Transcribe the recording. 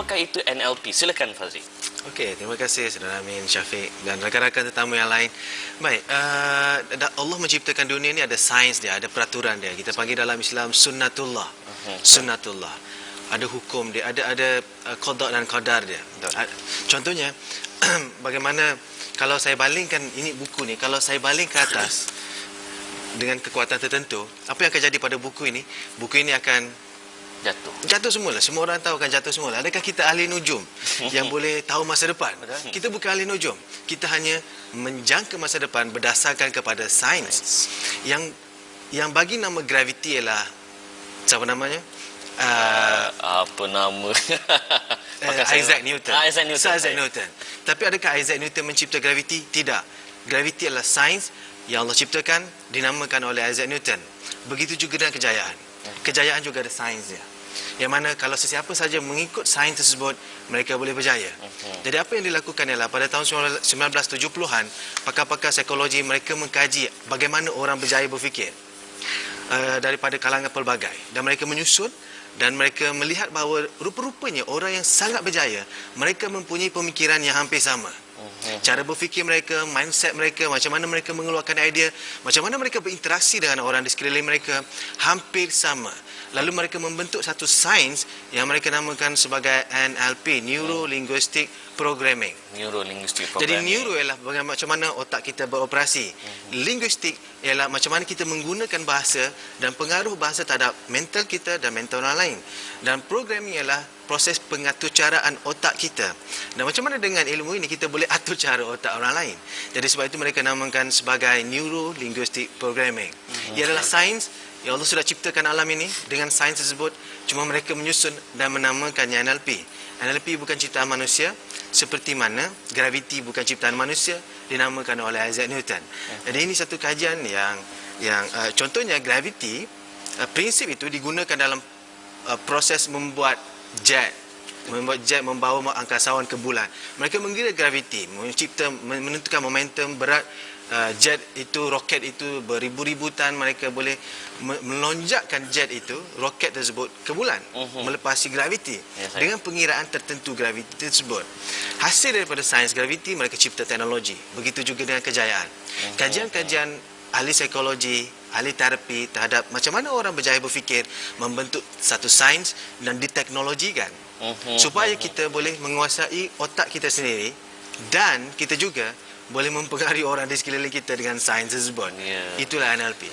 apakah itu NLP? Silakan Fazli. Okey, terima kasih Saudara Amin, Syafiq dan rakan-rakan tetamu yang lain. Baik, uh, Allah menciptakan dunia ini ada sains dia, ada peraturan dia. Kita panggil dalam Islam sunnatullah. Sunnatullah. Ada hukum dia, ada ada uh, qada dan qadar dia. Uh, contohnya bagaimana kalau saya balingkan ini buku ni, kalau saya baling ke atas dengan kekuatan tertentu, apa yang akan jadi pada buku ini? Buku ini akan Jatuh. Jatuh semula. Semua orang tahu akan jatuh semula. Adakah kita ahli nujum yang boleh tahu masa depan? Betul. Kita bukan ahli nujum. Kita hanya menjangka masa depan berdasarkan kepada sains. Yang yang bagi nama graviti ialah siapa namanya? Uh, Apa nama? uh, Isaac Newton. Ah, Isaac Newton. Sir Isaac. Newton. Tapi adakah Isaac Newton mencipta graviti? Tidak. Graviti adalah sains yang Allah ciptakan dinamakan oleh Isaac Newton. Begitu juga dengan kejayaan. Kejayaan juga ada sains dia. Yang mana kalau sesiapa saja mengikut sains tersebut, mereka boleh berjaya. Jadi apa yang dilakukan ialah pada tahun 1970-an, pakar-pakar psikologi mereka mengkaji bagaimana orang berjaya berfikir uh, daripada kalangan pelbagai dan mereka menyusun dan mereka melihat bahawa rupa-rupanya orang yang sangat berjaya mereka mempunyai pemikiran yang hampir sama cara berfikir mereka mindset mereka macam mana mereka mengeluarkan idea macam mana mereka berinteraksi dengan orang di sekeliling mereka hampir sama lalu mereka membentuk satu sains yang mereka namakan sebagai NLP neuro linguistic programming Neuro linguistic jadi programming. neuro ialah bagaimana macam mana otak kita beroperasi. Linguistik ialah macam mana kita menggunakan bahasa dan pengaruh bahasa terhadap mental kita dan mental orang lain. Dan programming ialah proses pengaturcaraan otak kita. Dan macam mana dengan ilmu ini kita boleh atur cara otak orang lain. Jadi sebab itu mereka namakan sebagai neuro linguistic programming. Ia adalah sains yang Allah sudah ciptakan alam ini dengan sains tersebut cuma mereka menyusun dan menamakannya NLP. NLP bukan ciptaan manusia seperti mana graviti bukan ciptaan manusia dinamakan oleh Isaac Newton. Jadi ini satu kajian yang yang uh, contohnya graviti uh, prinsip itu digunakan dalam uh, proses membuat jet membuat jet membawa angkasawan ke bulan. Mereka mengira graviti mencipta menentukan momentum berat uh, jet itu roket itu beribu-ribu tan mereka boleh me- melonjakkan jet itu roket tersebut ke bulan Mhm. melepasi graviti Ya, saya- dengan pengiraan tertentu graviti tersebut. Hasil daripada sains graviti mereka cipta teknologi. Begitu juga dengan kejayaan. Kajian-kajian ahli psikologi, ahli terapi terhadap macam mana orang berjaya berfikir membentuk satu sains dan diteknologikan Mhm. supaya kita boleh menguasai otak kita sendiri dan kita juga boleh mempengaruhi orang di sekeliling kita dengan sains tersebut. Ya. Itulah NLP.